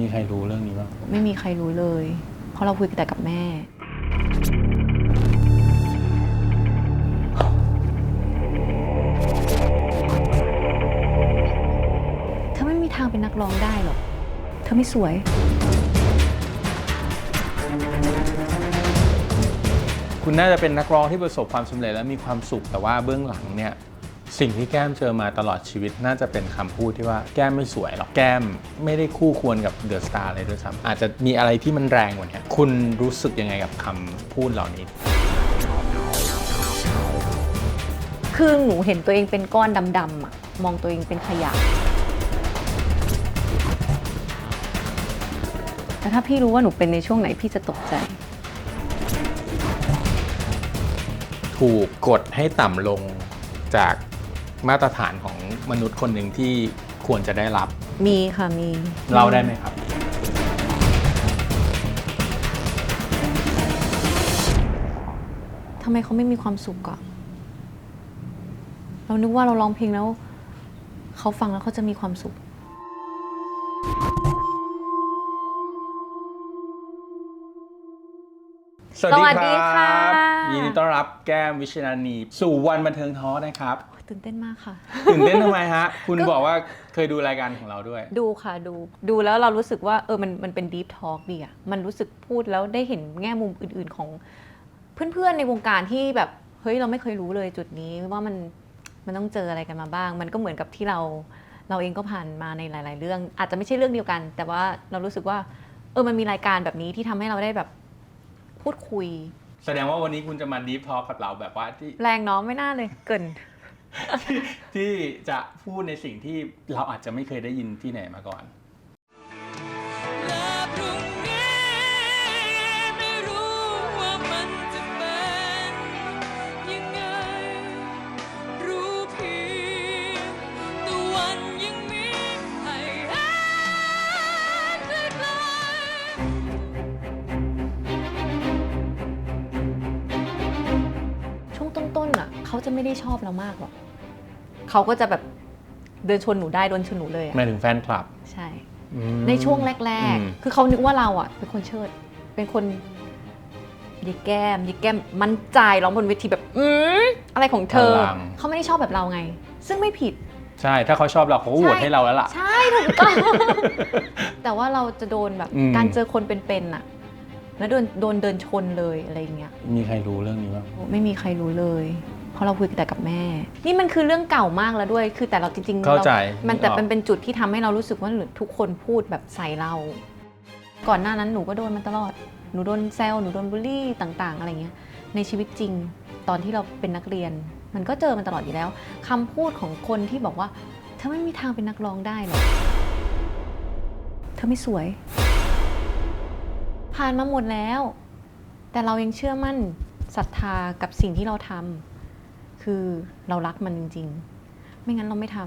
มีใครรู้เรื่องนี้บ้างไม่มีใครรู้เลย เพราะเราคุยกันแต่กับแม่ เธอไม่มีทางเป็นนักร้องได้หรอก เธอไม่สวย คุณน่าจะเป็นนักร้องที่ประสบความสำเร็จและมีความสุขแต่ว่าเบื้องหลังเนี่ย สิ่งที่แก้มเจอมาตลอดชีวิตน่าจะเป็นคำพูดที่ว่าแก้มไม่สวยหรอกแก้มไม่ได้คู่ควรกับเดอะสตาร์เลยด้วยซ้ำอาจจะมีอะไรที่มันแรงกว่านี้คุณรู้สึกยังไงกับคำพูดเหล่านี้ คือหนูเห็นตัวเองเป็นก้อนดำๆอะมองตัวเองเป็นขยะแต่ถ้าพี่รู้ว่าหนูเป็นในช่วงไหนพี่จะตกใจ ถูกกดให้ต่ำลงจาก มาตรฐานของมนุษย์คนหนึ่งที่ควรจะได้รับ มีค่ะมีเล่าได้ไหมครับ ทำไมเขาไม่มีความสุขอะเรานึกว่าเราร้องเพลงแล้ว เขาฟังแล้วเขาจะมีความสุข สวัสดีสวัสดีคค่ะรับ ยินดีต้อนรับแก้มวิชนานีสู่วันบันเทิงท้อนะครับ ตื่นเต้นมากค่ะ ตื่นเต้นทำไมฮะ คุณบอกว่าเคยดูรายการของเราด้วย ดูค่ะดูดูแล้วเรารู้สึกว่าเออมันมันเป็น deep talk ดีอะมันรู้สึกพูดแล้วได้เห็นแง่มุมอื่นๆของ เพื่อนๆในวงการที่แบบเฮ้ยเราไม่เคยรู้เลยจุดนี้ว่ามันมันต้องเจออะไรกันมาบ้าง มันก็เหมือนกับที่เราเราเองก็ผ่านมาในหลาย ๆ เรื่อง อาจจะไม่ใช่เรื่องเดียวกัน แต่ว่าเรารู้สึกว่า เออมันมีรายการแบบนี้ที่ทำให้เราได้แบบพูดคุย แสดงว่าวันนี้คุณจะมาดีฟทอ l k กับเราแบบว่าที่แรงเน้องไม่น่าเลยเกิน ที่ที่จะพูดในสิ่งที่เราอาจจะไม่เคยได้ยินที่ไหนมาก่อน เขาจะไม่ได้ชอบเรามากหรอกเขาก็จะแบบเดินชนหนูได้โดนชนหนูเลยอะหมายถึงแฟนคลับใช่ อืม ในช่วงแรก อืม ๆ คือเขานึกว่าเราอะ เป็นคนเชิด เป็นคนยีแก้มยีแก้มมั่นใจร้องบนเวทีแบบ อืมอะไรของเธอพลังเขาไม่ได้ชอบแบบเราไง ซึ่งไม่ผิด ใช่ ถ้าเขาชอบเราเขาก็โหวตใช่ให้เราแล้วล่ะ ใช่ถูกต้อง แต่ว่าเราจะโดนแบบอืม การเจอคนเป็นๆอะแล้วโดนโดนเดินชนเลยอะไรอย่างเงี้ย มีใครรู้เรื่องนี้บ้างไม่มีใครรู้เลย เพราะเราคุยกันแต่กับแม่ นี่มันคือเรื่องเก่ามากแล้วด้วย คือแต่เราจริงๆเข้าใจรมันแต่นึกออกมันเป็นจุดที่ทำให้เรารู้สึกว่าทุกคนพูดแบบใส่เรา ก่อนหน้านั้นหนูก็โดนมาตลอด หนูโดนแซวหนูโดนบูลลี่ต่างๆ อะไรเงี้ย ในชีวิตจริงตอนที่เราเป็นนักเรียน มันก็เจอมันตลอดอยู่แล้วคำพูดของคนที่บอกว่าเธอไม่มีทางเป็นนักร้องได้หรอกเธอไม่สวย ผ่านมาหมดแล้ว แต่เรายังเชื่อมั่นศรัทธากับสิ่งที่เราทำ คือเรารักมันจริง ๆ ไม่งั้นเราไม่ท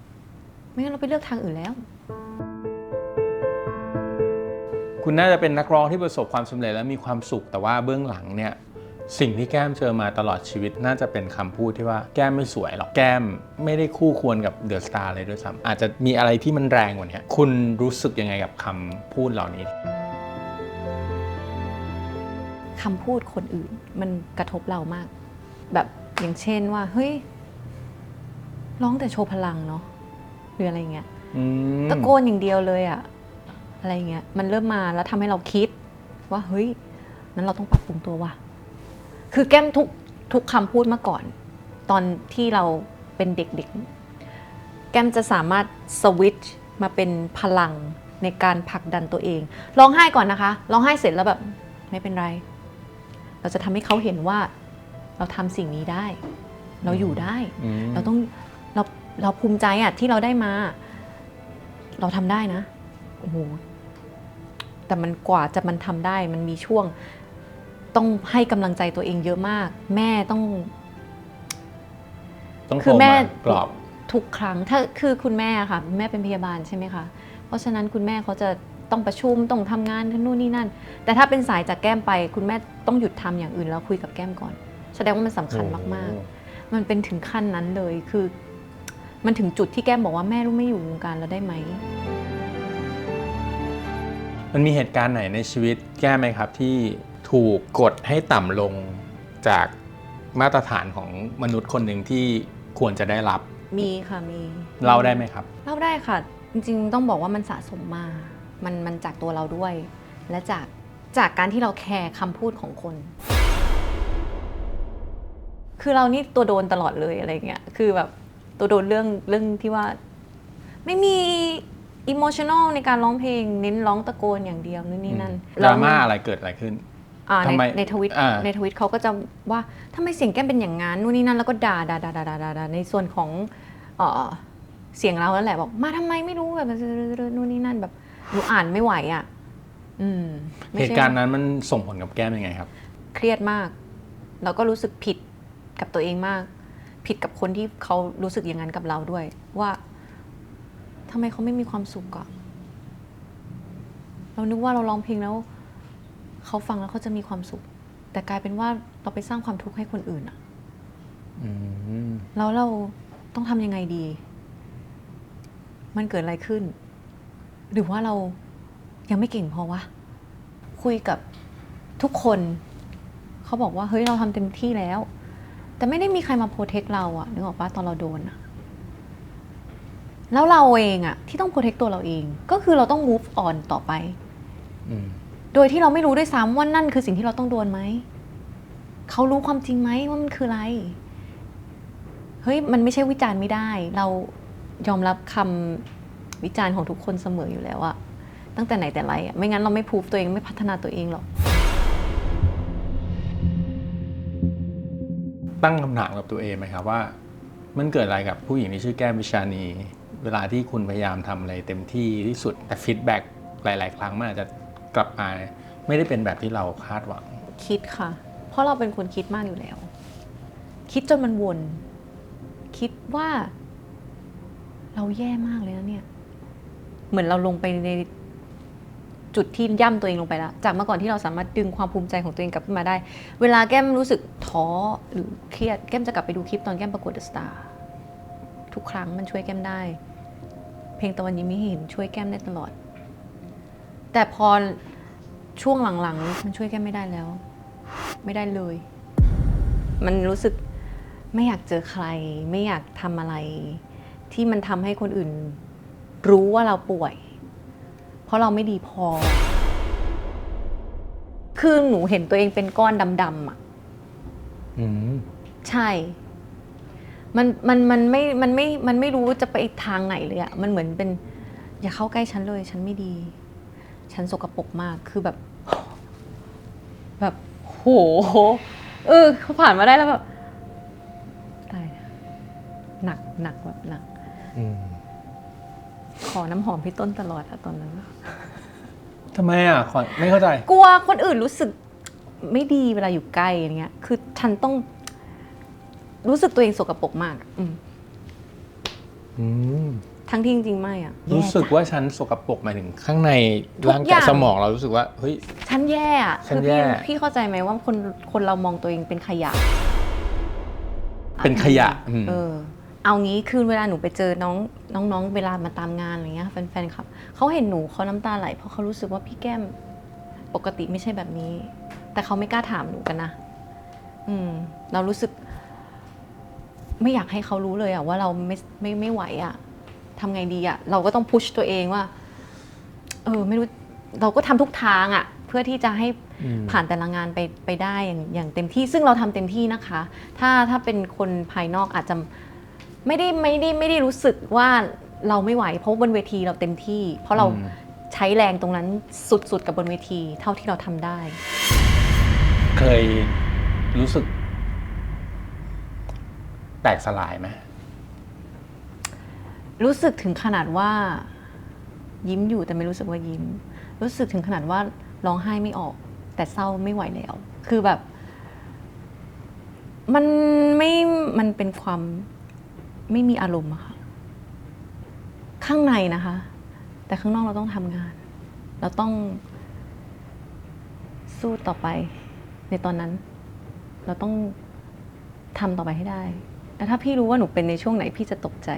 ำไม่งั้นเราไปเลือกทางอื่นแล้ว คุณน่าจะเป็นนักร้องที่ประสบความสำเร็จและมีความสุขแต่ว่าเบื้องหลังเนี่ยสิ่งที่แก้มเจอมาตลอดชีวิตน่าจะเป็นคำพูดที่ว่าแก้มไม่สวยหรอกแก้มไม่ได้คู่ควรกับเดอะสตาร์เลยด้วยซ้ำอาจจะมีอะไรที่มันแรงกว่านี้คุณรู้สึกยังไงกับคำพูดเหล่านี้ คำพูดคนอื่นมันกระทบเรามาก แบบ อย่างเช่นว่า เฮ้ย ร้องแต่โชว์พลังเนาะหรืออะไรเงี้ยอืมตะโกนอย่างเดียวเลยอะอะไรเงี้ยมันเริ่มมาแล้วทำให้เราคิด ว่าเฮ้ยนั้นเราต้องปรับปรุงตัวว่ะคือแก้มทุกทุกคำพูดเมื่อก่อน ตอนที่เราเป็นเด็กๆ แก้มจะสามารถสวิตช์มาเป็นพลังในการผลักดันตัวเองร้องไห้ก่อนนะคะร้องไห้เสร็จแล้วแบบไม่เป็นไร เราจะทำให้เขาเห็นว่า เราทำสิ่งนี้ได้ เราอยู่ได้อืมเราต้องเราเราภูมิใจอะที่เราได้มา เราทำได้นะโอ้โหแต่มันกว่าจะมันทำได้มันมีช่วงต้องให้กำลังใจตัวเองเยอะมาก แม่ต้องต้องคือโทรแม่มากรอบทุกครั้งถ้าคือคุณแม่ค่ะ แม่เป็นพยาบาลใช่ไหมคะ เพราะฉะนั้นคุณแม่เขาจะต้องประชุมต้องทำงานนู่นนี่นั่น แต่ถ้าเป็นสายจากแก้มไป คุณแม่ต้องหยุดทำอย่างอื่นแล้วคุยกับแก้มก่อนแส ดงว่ามันสำคัญมากๆ มันเป็นถึงขั้นนั้นเลยคือ มันถึงจุดที่แก้มบอกว่าแม่รู้ไม่อยู่วงการแล้วได้ไหมมันมีเหตุการณ์ไหนในชีวิตแก้ไหมครับที่ถูกกดให้ต่ำลงจากมาตรฐานของมนุษย์คนหนึ่งที่ควรจะได้รับ มีค่ะมีเล่าได้ไหมครับเล่าได้ค่ะ จริงๆ ต้องบอกว่ามันสะสมมามันมันจากตัวเราด้วย และจากจากการที่เราแคร์คำพูดของคน คือเรานี่ตัวโดนตลอดเลยอะไรเงี้ย คือแบบตัวโดนเรื่องเรื่องที่ว่า ไม่มีอิโมชันอลในการร้องเพลงเน้นร้องตะโกนอย่างเดียวนู่นนี่นั่นดราม่าอะไรเกิดอะไรขึ้นอ่าทำไมในในทวิตอ่าในทวิตเขาก็จะว่าทำไมเสียงแก้มเป็นอย่างนั้นนู่นนี่นั่นแล้วก็ด่าด่าด่าด่าด่าด่าด่าในส่วนของเออเสียงเราแล้วแหละบอกมาทำไมไม่รู้แบบนู่นนี่นั่นแบบหนูอ่านไม่ไหวอะอืมไม่เหใช่ตุการณ์นั้นมันส่งผลกับแก้มยังไงครับ เครียดมากเราก็รู้สึกผิด กับตัวเองมาก ผิดกับคนที่เขารู้สึกอย่างนั้นกับเราด้วย ว่าทำไมเขาไม่มีความสุขอะเรานึกว่าเราร้องเพลงแล้ว เขาฟังแล้วเขาจะมีความสุข แต่กลายเป็นว่าเราไปสร้างความทุกข์ให้คนอื่นอะอืมแล้วเราต้องทำยังไงดี มันเกิดอะไรขึ้น หรือว่าเรายังไม่เก่งพอวะ คุยกับทุกคน เขาบอกว่า เฮ้ย เราทำเต็มที่แล้ว แต่ไม่ได้มีใครมาโปรเทคเราอะนึกออกปะตอนเราโดนอะแล้วเราเองอะที่ต้องโปรเทคตัวเราเอง ก็คือเราต้อง move on ต่อไป อืมโดยที่เราไม่รู้ด้วยซ้ำว่านั่นคือสิ่งที่เราต้องโดนไหม เขารู้ความจริงไหมว่ามันคืออะไร เฮ้ย มันไม่ใช่วิจารณ์ไม่ได้ เรายอมรับคำวิจารณ์ของทุกคนเสมออยู่แล้วอะตั้งแต่ไหนแต่ไรอะไม่งั้นเราไม่พูฟตัวเองไม่พัฒนาตัวเองหรอก ตั้งคำถามกับตัวเองไหมครับว่า มันเกิดอะไรกับผู้หญิงที่ชื่อแก้มวิชานี เวลาที่คุณพยายามทำอะไรเต็มที่ที่สุดแต่ฟีดแบ็กหลาย ๆ ครั้งมันอาจจะกลับมาไม่ได้เป็นแบบที่เราคาดหวัง คิดค่ะ เพราะเราเป็นคนคิดมากอยู่แล้ว คิดจนมันวน คิดว่า เราแย่มากเลยนะเนี่ย เหมือนเราลงไปใน จุดที่ย่ำตัวเองลงไปแล้ว จากเมื่อก่อนที่เราสามารถดึงความภูมิใจของตัวเองกลับขึ้นมาได้ เวลาแก้มรู้สึกท้อหรือเครียดแก้มจะกลับไปดูคลิปตอนแก้มประกวดเดอะสตาร์ทุกครั้งมันช่วยแก้มได้ เพลงตะวันยิ้มไม่เห็นช่วยแก้มได้ตลอด แต่พอช่วงหลังๆ มันช่วยแก้มไม่ได้แล้ว ไม่ได้เลย มันรู้สึกไม่อยากเจอใคร ไม่อยากทำอะไร ที่มันทำให้คนอื่น รู้ว่าเราป่วย เพราะเราไม่ดีพอ คือหนูเห็นตัวเองเป็นก้อนดำๆอะอืมใช่ มันมันมันไม่มันไม่มันไม่รู้จะไปทางไหนเลยอะมันเหมือนเป็น อย่าเข้าใกล้ฉันเลย ฉันไม่ดี ฉันสกปรกมากคือแบบ แบบโหเออเขาผ่านมาได้แล้วแบบตายแล้วหนักหนักแบบหนัก อืม ขอน้ำหอมพี่ต้นตลอดอะตอนนั้น ทำไมอะขอไม่เข้าใจ กลัวคนอื่นรู้สึกไม่ดีเวลาอยู่ใกล้อย่างเงี้ย คือฉันต้องรู้สึกตัวเองสกปรกมากอะอืมอืม ทั้งที่จริงๆไม่อะรู้สึกแย่จ้ะว่าฉันสกปรกหมายถึงข้างในทุกร่างายอกย่างสมองเรารู้สึกว่าเฮ้ย ฉันแย่อะฉันคือแย่ พี่พี่เข้าใจไหมว่าคนคนเรามองตัวเองเป็นขยะเป็นขยะอืมเออ เอางี้คือเวลาหนูไปเจอน้องน้องๆเวลามาตามงานอะไรเงี้ยแฟนๆครับเขาเห็นหนูเขาน้ำตาไหลเพราะเขารู้สึกว่าพี่แก้มปกติไม่ใช่แบบนี้ แต่เขาไม่กล้าถามหนูกันนะอืม เรารู้สึก ไม่อยากให้เขารู้เลยอะว่าเราไม่ไม่ไม่ไหวอะทำไงดีอะเราก็ต้องพุชตัวเองว่า เออ ไม่รู้เราก็ทำทุกทางอะเพื่อที่จะให้อืมผ่านแต่ละงานไปไปได้อย่างอย่างเต็มที่ ซึ่งเราทำเต็มที่นะคะ ถ้าถ้าเป็นคนภายนอกอาจจะ ไม่ได้ไม่ได้ไม่ได้รู้สึกว่าเราไม่ไหว เพราะบนเวทีเราเต็มที่ เพราะเราอืมใช้แรงตรงนั้นสุดๆกับบนเวทีเท่าที่เราทำได้ เคยรู้สึก แตกสลายไหมรู้สึกถึงขนาดว่า ยิ้มอยู่แต่ไม่รู้สึกว่ายิ้ม รู้สึกถึงขนาดว่าร้องไห้ไม่ออก แต่เศร้าไม่ไหวแล้ว คือแบบ มันไม่มันเป็นความ ไม่มีอารมณ์อะค่ะ ข้างในนะคะ แต่ข้างนอกเราต้องทำงาน เราต้องสู้ต่อไปในตอนนั้น เราต้องทำต่อไปให้ได้แล้วถ้าพี่รู้ว่าหนูเป็นในช่วงไหนพี่จะตกใจ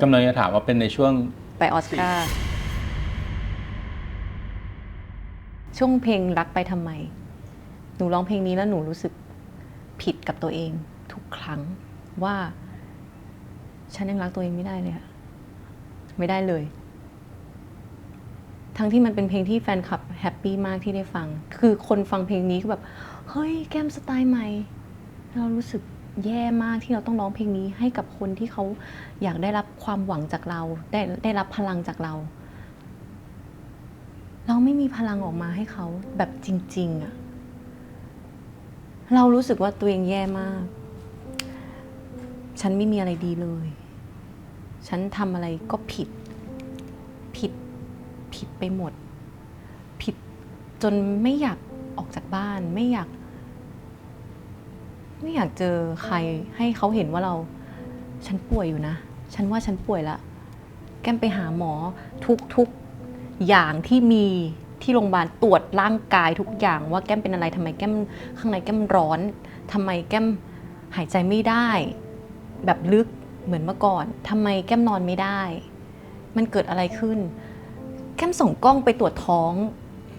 กำลังจะถามว่าเป็นในช่วง ไปออสการ์ช่วงเพลงรักไปทำไม หนูร้องเพลงนี้แล้วหนูรู้สึกผิดกับตัวเองทุกครั้ง ว่า ฉันยังรักตัวเองไม่ได้เลยอะไม่ได้เลย ทั้งที่มันเป็นเพลงที่แฟนคลับแฮปปี้มากที่ได้ฟัง คือคนฟังเพลงนี้ก็แบบ เฮ้ยแก้มสไตล์ใหม่ เรารู้สึกแย่มากที่เราต้องร้องเพลงนี้ให้กับคนที่เขาอยากได้รับความหวังจากเรา ได้ได้รับพลังจากเรา เราไม่มีพลังออกมาให้เขาแบบจริง ๆอะเรารู้สึกว่าตัวเองแย่มาก ฉันไม่มีอะไรดีเลย ฉันทำอะไรก็ผิด ผิด ผิดไปหมด ผิดจนไม่อยากออกจากบ้าน ไม่อยาก ไม่อยากเจอใครให้เขาเห็นว่าเรา ฉันป่วยอยู่นะ ฉันว่าฉันป่วยละ แก้มไปหาหมอทุกทุกอย่างที่มีที่โรงพยาบาลตรวจร่างกายทุกอย่างว่าแก้มเป็นอะไรทำไมแก้มข้างในแก้มร้อนทำไมแก้มหายใจไม่ได้ แบบลึกเหมือนเมื่อก่อนทำไมแก้มนอนไม่ได้ มันเกิดอะไรขึ้น แก้มส่งกล้องไปตรวจท้อง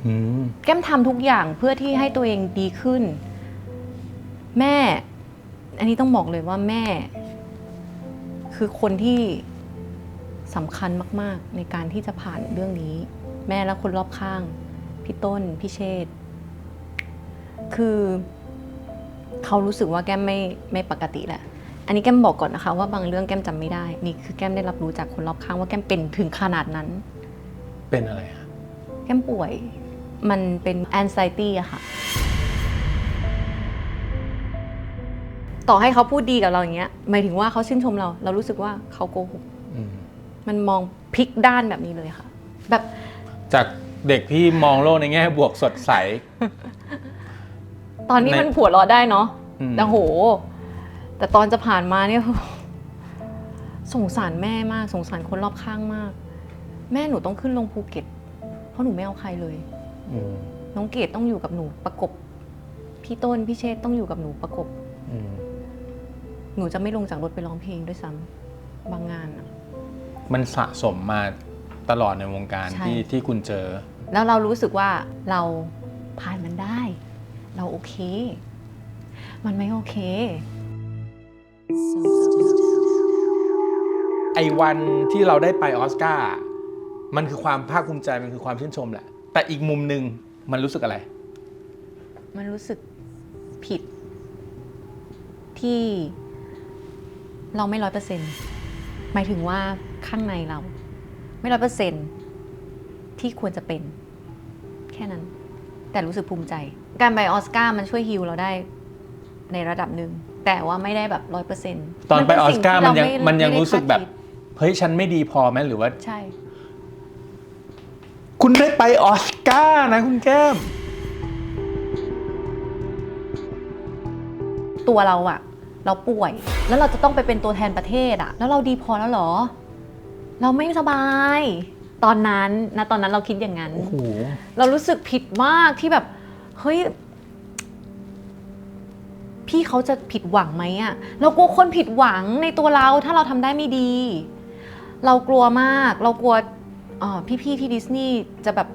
อืมแก้มทำทุกอย่างเพื่อที่ให้ตัวเองดีขึ้น แม่ อันนี้ต้องบอกเลยว่าแม่ คือคนที่สำคัญมาก ๆ ในการที่จะผ่านเรื่องนี้ แม่และคนรอบข้าง พี่ต้น พี่เชษฐ์คือ เขารู้สึกว่าแก้มไม่ไม่ปกติแหละ อันนี้แก้มบอกก่อนนะคะ ว่าบางเรื่องแก้มจำไม่ได้ นี่คือแก้มได้รับรู้จากคนรอบข้างว่าแก้มเป็นถึงขนาดนั้น เป็นอะไรอะแก้มป่วย มันเป็น anxiety อะค่ะ ต่อให้เขาพูดดีกับเราอย่างเงี้ย หมายถึงว่าเขาชื่นชมเรา เรารู้สึกว่าเขาโกหก อืมมันมองพลิกด้านแบบนี้เลยค่ะ แบบจากเด็กที่มองโลกในแง่บวกสดใส ตอนนี้ใน มันผัวเราะได้เนาะ อืมแต่โห แต่ตอนจะผ่านมาเนี่ยสงสารแม่มาก สงสารคนรอบข้างมาก แม่หนูต้องขึ้นลงภูเก็ต เพราะหนูไม่เอาใครเลยอืมน้องเกดต้องอยู่กับหนูประกบ พี่ต้นพี่เชษฐ์ต้องอยู่กับหนูประกบอืมหนูจะไม่ลงจากรถไปร้องเพลงด้วยซ้ำบางงานอะมันสะสมมาตลอดในวงการใช่ที่ที่คุณเจอ แล้วเรารู้สึกว่าเราผ่านมันได้ เราโอเค มันไม่โอเค ไอ้วันที่เราได้ไปออสการ์มันคือความภาคภูมิใจมันคือความชื่นชมแหละ แต่อีกมุมหนึ่งมันรู้สึกอะไร มันรู้สึกผิด ที่เราไม่ร้อยเปอร์เซ็นต์หมายถึงว่าข้างในเรา ไม่ร้อยเปอร์เซ็นต์ที่ควรจะเป็น แค่นั้น แต่รู้สึกภูมิใจ การไปออสการ์มันช่วยฮิลเราได้ในระดับหนึ่ง แต่ว่าไม่ได้แบบร้อยเปอร์เซ็นต์ตอนไปออสการ์มันยังมันยังรู้สึกแบบเฮ้ยฉันไม่ดีพอไหมหรือว่าใช่ คุณได้ไปออสการ์นะคุณแก้ม ตัวเราอะเราป่วย แล้วเราจะต้องไปเป็นตัวแทนประเทศอะแล้วเราดีพอแล้วเหรอ เราไม่สบาย ตอนนั้นนะตอนนั้นเราคิดอย่างนั้นโอ้โหเรารู้สึกผิดมากที่แบบ เฮ้ย พี่เขาจะผิดหวังไหมอะเรากลัวคนผิดหวังในตัวเราถ้าเราทำได้ไม่ดี เรากลัวมาก เรากลัวเอ่อพี่ๆที่ดิสนีย์จะแบบ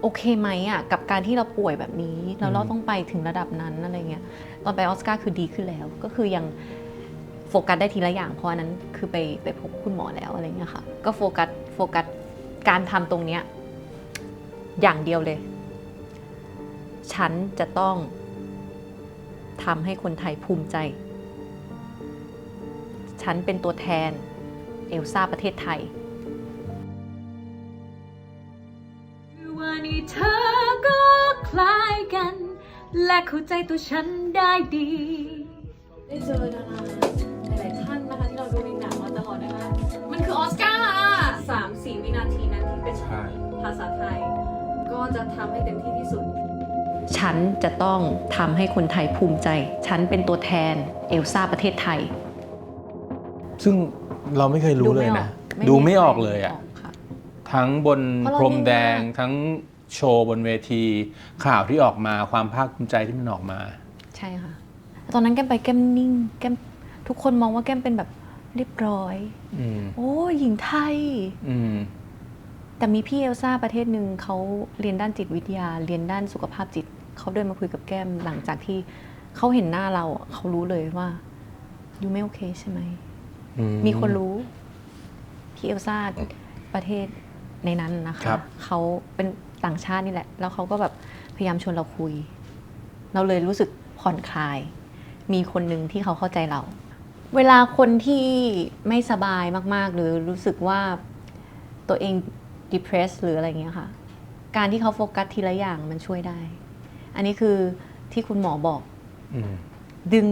โอเคไหมอะกับการที่เราป่วยแบบนี้แล้วเราต้องไปถึงระดับนั้นอะไรเงี้ยตอนไปออสการ์คือดีขึ้นแล้ว ก็คือยังโฟกัสได้ทีละอย่างเพราะอันนั้นคือไปไปพบคุณหมอแล้วอะไรเงี้ยค่ะก็โฟกัสโฟกัสการทำตรงเนี้ยอย่างเดียวเลย ฉันจะต้อง ทำให้คนไทยภูมิใจ ฉันเป็นตัวแทนเอลซ่าประเทศไทยว่านี่เธอก็คล้ายกัน และเข้าใจตัวฉันได้ดี ได้เจอดาราหลายๆท่านนะคะที่เราดูในหนังมาตลอดนะคะ มันคือออสการ์อะสามสี่วินาทีนั้นที่เป็นใช่ภาษาไทย ก็จะทำให้เต็มที่ที่สุด ฉันจะต้องทำให้คนไทยภูมิใจ ฉันเป็นตัวแทนเอลซ่าประเทศไทย ซึ่งเราไม่เคยรู้เลยนะ ดูไม่ออกเลยอะค่ะ ทั้งบนเพราะเราพรมแดงนิ่งมากทั้งโชว์บนเวที ข่าวที่ออกมาความภาคภูมิใจที่มันออกมา ใช่ค่ะ ตอนนั้นแก้มไปแก้มนิ่ง แก้มทุกคนมองว่าแก้มเป็นแบบเรียบร้อยอืมโอ้หญิงไทยอืมแต่มีพี่เอลซ่าประเทศหนึ่งเขาเรียนด้านจิตวิทยา เรียนด้านสุขภาพจิต เขาเดินมาคุยกับแก้มหลังจากที่เขาเห็นหน้าเราอะเขารู้เลยว่ายูไม่โอเคใช่ไหมอืมีคนรู้พี่เอลซ่าประเทศในนั้นนะคะครับเขาเป็นต่างชาตินี่แหละ แล้วเขาก็แบบพยายามชวนเราคุย เราเลยรู้สึกผ่อนคลาย มีคนหนึ่งที่เขาเข้าใจเรา เวลาคนที่ไม่สบายมาก ๆ หรือรู้สึกว่าตัวเอง depressed หรืออะไรเงี้ยค่ะ การที่เขาโฟกัสทีละอย่างมันช่วยได้ อันนี้คือที่คุณหมอบอก อืมดึง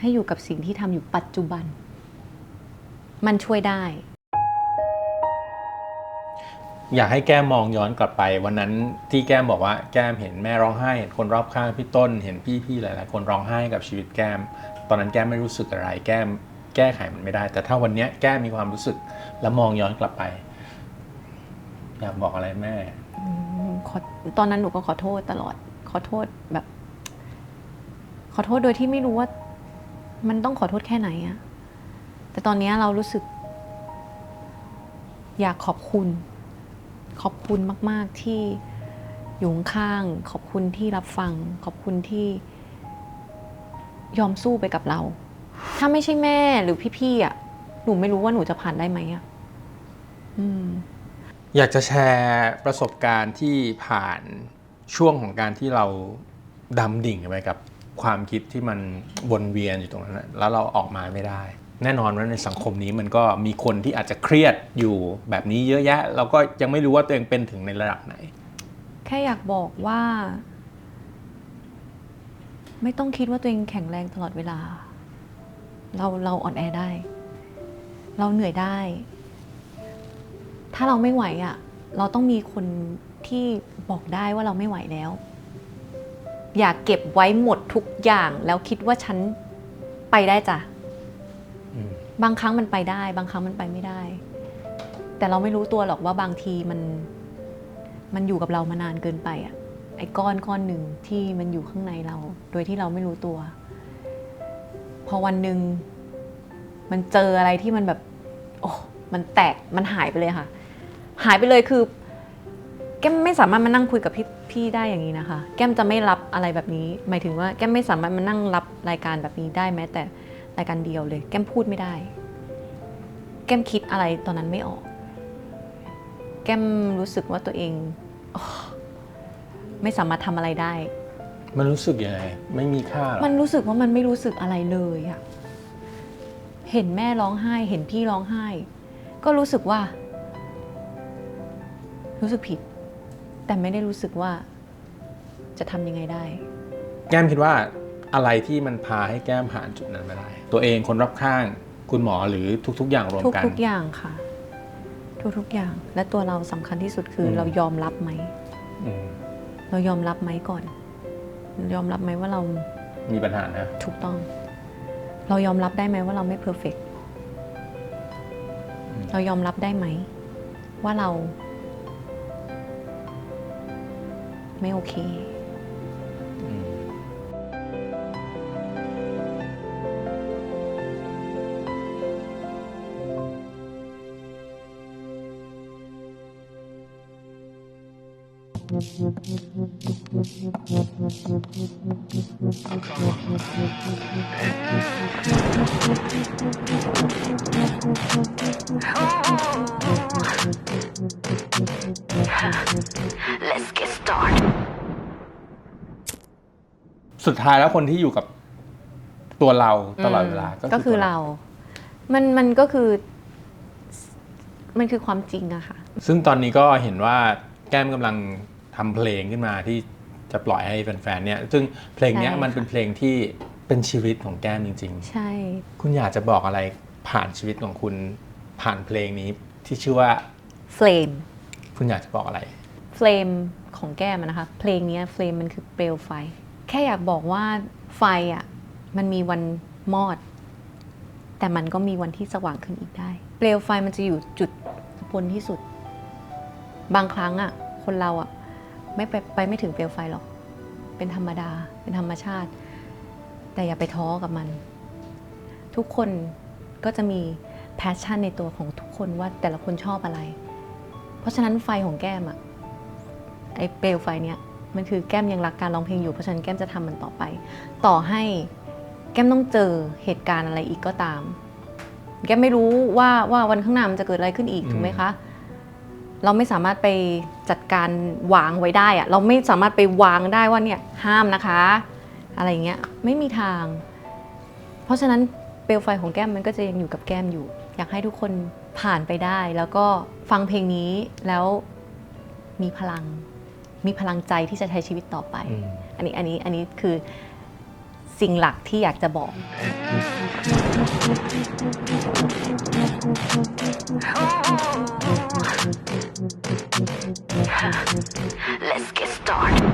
ให้อยู่กับสิ่งที่ทำอยู่ปัจจุบัน มันช่วยได้ อยากให้แก้มมองย้อนกลับไป วันนั้นที่แก้มบอกว่าแก้มเห็นแม่ร้องไห้เห็นคนรอบข้างพี่ต้น เห็นพี่ๆหลายๆคนร้องไห้กับชีวิตแก้ม ตอนนั้นแก้มไม่รู้สึกอะไร แก้มแก้ไขมันไม่ได้ แต่ถ้าวันเนี้ยแก้มมีความรู้สึกแล้วมองย้อนกลับไป อยากบอกอะไรแม่อืมขอตอนนั้นหนูก็ขอโทษตลอด ขอโทษแบบ ขอโทษโดยที่ไม่รู้ว่า มันต้องขอโทษแค่ไหนอะแต่ตอนนี้เรารู้สึก อยากขอบคุณ ขอบคุณมาก ๆ ที่อยู่ข้าง ขอบคุณที่รับฟัง ขอบคุณที่ ยอมสู้ไปกับเรา ถ้าไม่ใช่แม่หรือพี่ๆอะหนูไม่รู้ว่าหนูจะผ่านได้ไหมอะอืมอยากจะแชร์ประสบการณ์ที่ผ่าน ช่วงของการที่เราดำดิ่งไปกับความคิดที่มันวนเวียนอยู่ตรงนั้น แล้วเราออกมาไม่ได้ แน่นอนว่าในสังคมนี้มันก็มีคนที่อาจจะเครียดอยู่แบบนี้เยอะแยะ เราก็ยังไม่รู้ว่าตัวเองเป็นถึงในระดับไหน แค่อยากบอกว่า ไม่ต้องคิดว่าตัวเองแข็งแรงตลอดเวลา เราเราอ่อนแอได้ เราเหนื่อยได้ ถ้าเราไม่ไหวอะ่ะ เราต้องมีคนที่ บอกได้ว่าเราไม่ไหวแล้ว อย่าเก็บไว้หมดทุกอย่างแล้วคิดว่าฉันไปได้จ้ะอืมบางครั้งมันไปได้ บางครั้งมันไปไม่ได้ แต่เราไม่รู้ตัวหรอกว่าบางทีมัน มันอยู่กับเรามานานเกินไปอะไอ้ก้อนก้อนหนึ่งที่มันอยู่ข้างในเรา โดยที่เราไม่รู้ตัว พอวันหนึ่งมันเจออะไรที่มันแบบ โอ้มันแตกมันหายไปเลยค่ะ หายไปเลยคือ แก้มไม่สามารถมานั่งคุยกับพี่พี่ได้อย่างนี้นะคะ แก้มจะไม่รับอะไรแบบนี้ หมายถึงว่าแก้มไม่สามารถมานั่งรับรายการแบบนี้ได้แม้ แต่รายการเดียวเลย แก้มพูดไม่ได้ แก้มคิดอะไรตอนนั้นไม่ออก แก้มรู้สึกว่าตัวเองโอ้ไม่สามารถทำอะไรได้ มันรู้สึกยังไงไม่มีค่าหรอมันรู้สึกว่ามันไม่รู้สึกอะไรเลยอะเห็นแม่ร้องไห้ เห็นพี่ร้องไห้ ก็รู้สึกว่า รู้สึกผิด แต่ไม่ได้รู้สึกว่าจะทำยังไงได้ แก้มคิดว่าอะไรที่มันพาให้แก้มผ่านจุดนั้นมาได้ ตัวเองคนรอบข้างคุณหมอหรือทุก ๆ อย่างรวมทุกกัน ทุกอย่างค่ะ ทุกทุกอย่าง และตัวเราสำคัญที่สุดคืออม เรายอมรับไหม อืมเรายอมรับไหมก่อน ยอมรับไหมว่าเรามีปัญหานะ ถูกต้อง เรายอมรับได้ไหมว่าเราไม่เพอร์เฟกเรายอมรับได้ไหม ว่าเรา ไม่โอเค อืม สุดท้ายแล้วคนที่อยู่กับตัวเราตลอดเวลาก็คือตัวเรา มันมันก็คือ มันคือความจริงอะค่ะ ซึ่งตอนนี้ก็เห็นว่าแก้มกำลัง ทำเพลงขึ้นมาที่จะปล่อยให้แฟนๆเนี่ยซึ่งเพลงเนี้ยใช่ค่ะมันเป็นเพลงที่เป็นชีวิตของแก้มจริงใช่ๆคุณอยากจะบอกอะไรผ่านชีวิตของคุณผ่านเพลงนี้ที่ชื่อว่าเฟลมคุณอยากจะบอกอะไรเฟลมของแก้มอะนะคะ เพลงเนี้ยเฟลมมันคือเปลวไฟ แค่อยากบอกว่าไฟอะมันมีวันมอด แต่มันก็มีวันที่สว่างขึ้นอีกได้ เปลวไฟมันจะอยู่จุดบนที่สุด บางครั้งอะคนเราอะ ไม่ไปไปไม่ถึงเปลวไฟหรอก เป็นธรรมดา เป็นธรรมชาติ แต่อย่าไปท้อกับมัน ทุกคนก็จะมีแพชชั่นในตัวของทุกคนว่าแต่ละคนชอบอะไร เพราะฉะนั้นไฟของแก้มอะไอเปลวไฟเนี้ยมันคือแก้มยังรักการร้องเพลงอยู่เพราะฉะนั้นแก้มจะทำมันต่อไป ต่อให้แก้มต้องเจอเหตุการณ์อะไรอีกก็ตาม แก้มไม่รู้ว่าว่าวันข้างหน้ามันจะเกิดอะไรขึ้นอีกอืมถูกไหมคะ เราไม่สามารถไปจัดการวางไว้ได้อะเราไม่สามารถไปวางได้ว่าเนี่ยห้ามนะคะ อะไรอย่างเงี้ยไม่มีทาง เพราะฉะนั้นเปลวไฟของแก้มมันก็จะยังอยู่กับแก้มอยู่ อยากให้ทุกคนผ่านไปได้ แล้วก็ฟังเพลงนี้แล้วมีพลัง มีพลังใจที่จะใช้ชีวิตต่อไปอืมอันนี้อันนี้อันนี้คือ สิ่งหลักที่อยากจะบอก Let's get started.